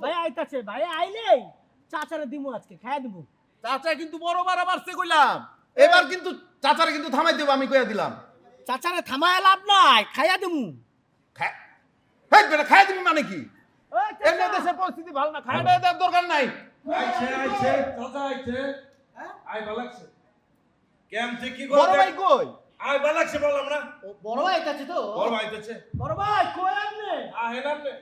ভাই আইতাছে ভাই আইলেই চাচারে দিমু আজকে খাইয়া দিমু। চাচা কিন্তু বড় আবার সে কইলাম। এবার কিন্তু চাচারে কিন্তু থামাই দেবো আমি কইয়া দিলাম। চাচারে থামায় লাভ নাই খাইয়া দিমু। খা- হেই বেটা খাইয়া দিবি মানে কি? এমনি দেশের পরিস্থিতি ভালো না খাইয়া দেওয়ার দরকার নাই। আইছে আইছে চাচা আইছে। আই বালাকছে কেমতে কি বড় ভাই কই? আই বালাকছে বললাম না? ও বড় ভাই আইতাছে তো। বড় ভাই আইতেছে। বড় ভাই কই আপনি? আ হেলাম নে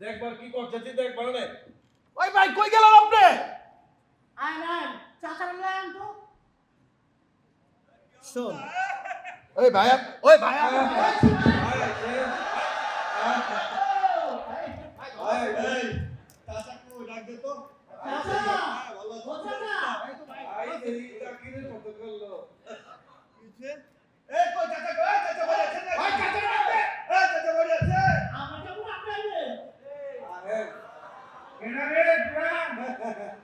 দেখবার কি করছে তুই দেখবার নে। ওই ভাই কই গেল আপনি? আয় না চাচারে লয় আন তো। শোন। ওই ভাই ওই ভাই আই আইছে আই এই চাচা কো ডাক দে তো চাচা ও চাচা আই দেই চাকিরে মত করল এই কই চাচা কই এই চাচা বাড়ি আছে না ওই চাচা ডাক দে। এই চাচা বাড়ি আছে আমার যাব আপনাইলে আরে কেনা রে পুরা এই চাচা আছি না আরে তো ওকে, ওকে ওকে। আছি ভালো আছি এই চাচা কবর তো বিপাকা করছেন চুলদারি থেকে হ্যাঁ হ্যাঁ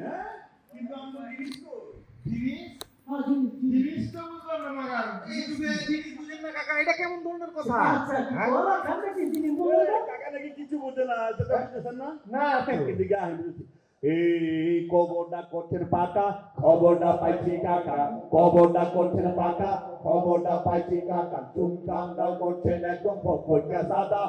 না না এটা কেমন কথা আচ্ছা হ্যাঁ? কাকা নাকি কিছু বোঝে না। এই কবরটা করছেন পাকা খবরটা পাইছি কাকা, কবরটা করছেন পাকা খবরটা পাইছি কাকা। চুমকামটা করছেন, একদম ফটফটকা সাদা।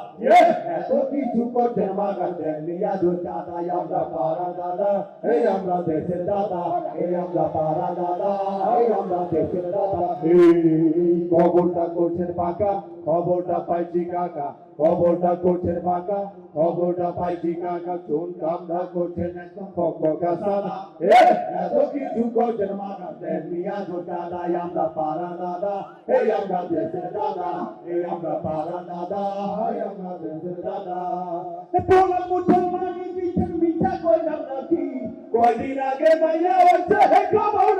এত কিছু করছেন মাগার নিয়া দু দাদা আমরা পারা দাদা, এই আমরা দেশের দাদা, এই আমরা পারা দাদা, এই আমরা দেশের দাদা। এই কবরটা করছেন পাকা খবরটা পাইছি কাকা। খবরটা করছেন পাকা খবরটা পাইছি কাকা চুন কামটা করছেন একদম ফকফকা সাদা এ এত কিছু করছেন মাগা দেন মিয়া গো দাদা আমরা পারা দাদা এই আমরা দেশের দাদা এই আমরা পারা দাদা এই আমরা দেশের দাদা পোলা মুসলমানি বিছেন মিঠা কইলাম নাকি কয়দিন আগে মাইয়া হচ্ছে হে খবর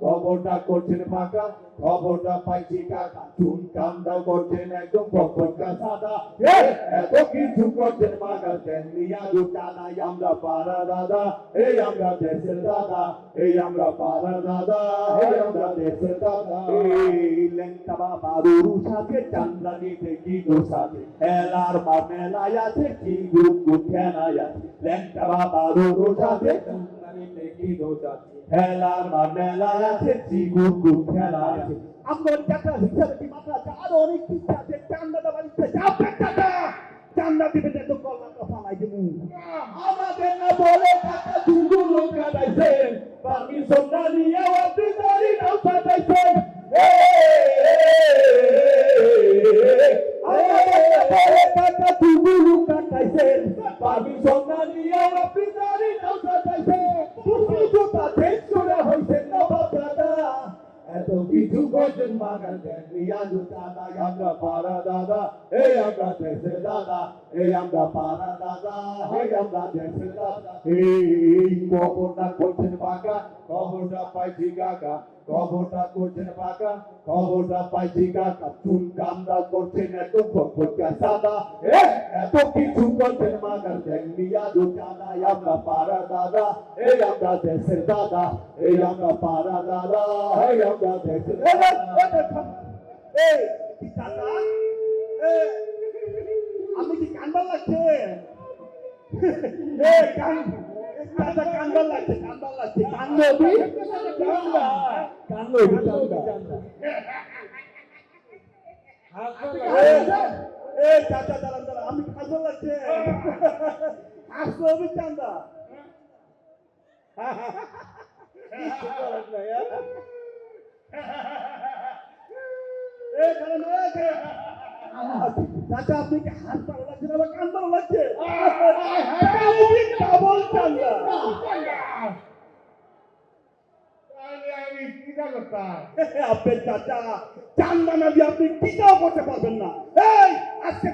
খবরটা করছেন ফাঁকা, খবরটা পাইছি কাকা। চুন কামটা করছেন একদম ফটফটকা সাদা। এত কিছু করছেন মাগা দেন নিয়া জো আমরা পারা দাদা, এই আমরা দেশের দাদা, এই আমরা পারা দাদা, এই আমরা দেশের দাদা। এই লেঙ্কা বাবা রুরু সাথে চান্দানিতে কি দোষ আছে এলার মা মেলায় আছে, কি গুপ খেলায় আছে? লেঙ্কা বাবা রুরু সাথে চান্দানিতে কি দোষ আছে এলার মা মেলায় আছে কি গুপ গুপ আছে আমার টাকা হিসাবে কি মাত্রা আছে আরও অনেক কিছু আছে চান্দাটা বাড়িতে আপনার টাকা চান্দা দিবে তো কল্যাণটা ফালাই দেবো আমাদের না বলে টাকা দুটো লোক কাটাইছেন পারমিশন না নিয়ে আপনি দাঁড়ি নাও সাজাইছেন আমাদের না বলে টাকা দুটো লোক কাটাইছেন পারমিশন না নিয়ে এত কিছু করছেন মাগার দেন রিয়াজু দাদা আমরা পারা দাদা এই আমরা দেশের দাদা এই আমরা পারা দাদা এই আমরা দেশের দাদা এই কবরটা করছেন পাকা কবরটা পাইছি কাকা কবরটা করছেন পাকা খবরটা পাইছি কাকা চুন কামটা করছেন এত ফটফটকা সাদা এ, এত কিছু করছেন মাগার দেন রিয়াজু দাদা আমরা পারা দাদা এই আমরা দেশের দাদা এই আমরা পারা দাদা এই আমরা দাদা এই আমি কি কান্দা লাগছে কান্দা লাগছে কান্দা লাগছে কান্দবি কান্দা কান্দবি কান্দা এই আমি এই দাঁড়ান। চাচা আপনি কি হাত ভালো লাগছে না বা কান ভালো লাগছে ডাবল চান্দা আমি কিনা করতাম আপনার চাচা চান্দা না দিয়ে আপনি টিকাও করতে পারবেন না এই আজকে